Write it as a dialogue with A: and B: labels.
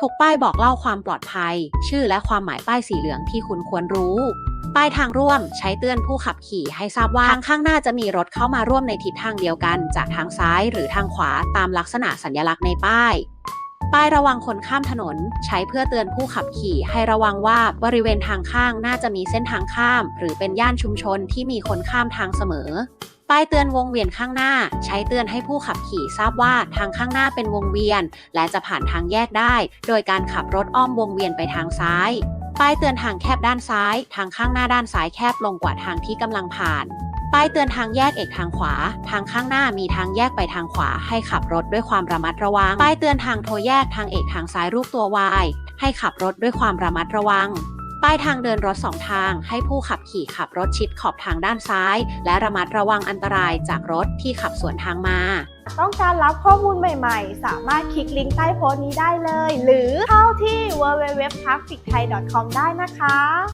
A: ทุกป้ายบอกเล่าความปลอดภัย ชื่อและความหมายป้ายสีเหลืองที่คุณควรรู้ ป้ายทางร่วมใช้เตือนผู้ขับขี่ให้ทราบว่าทางข้างหน้าจะมีรถเข้ามาร่วมในทิศทางเดียวกัน จากทางซ้ายหรือทางขวาตามลักษณะสัญลักษณ์ในป้าย ป้ายระวังคนข้ามถนน ใช้เพื่อเตือนผู้ขับขี่ให้ระวังว่าบริเวณทางข้างน่าจะมีเส้นทางข้าม หรือเป็นย่านชุมชนที่มีคนข้ามทางเสมอ ป้ายเตือนวงเวียนข้างหน้า ใช้เตือนให้ผู้ขับขี่ทราบว่าทางข้างหน้าเป็นวงเวียน และจะผ่านทางแยกได้ โดยการขับรถอ้อมวงเวียนไปทางซ้าย ป้ายเตือนทางแคบด้านซ้าย ทางข้างหน้าด้านซ้ายแคบลงกว่าทางที่กำลังผ่าน ป้ายเตือนทางแยกเอกทางขวา ทางข้างหน้ามีทางแยกไปทางขวา ให้ขับรถด้วยความระมัดระวัง ป้ายเตือนทางโทแยกทางเอกทางซ้ายรูปตัว Y ให้ขับรถด้วยความระมัดระวัง ป้ายทางเดินรถสองทาง ให้ผู้ขับขี่ขับรถชิดขอบทางด้านซ้าย และระมัดระวังอันตรายจากรถที่ขับสวนทางมา
B: ต้องการรับข้อมูลใหม่ๆ สามารถคลิกลิงก์ใต้โพสต์นี้ได้เลย หรือเข้าที่ www.trafficthai.com ได้นะคะ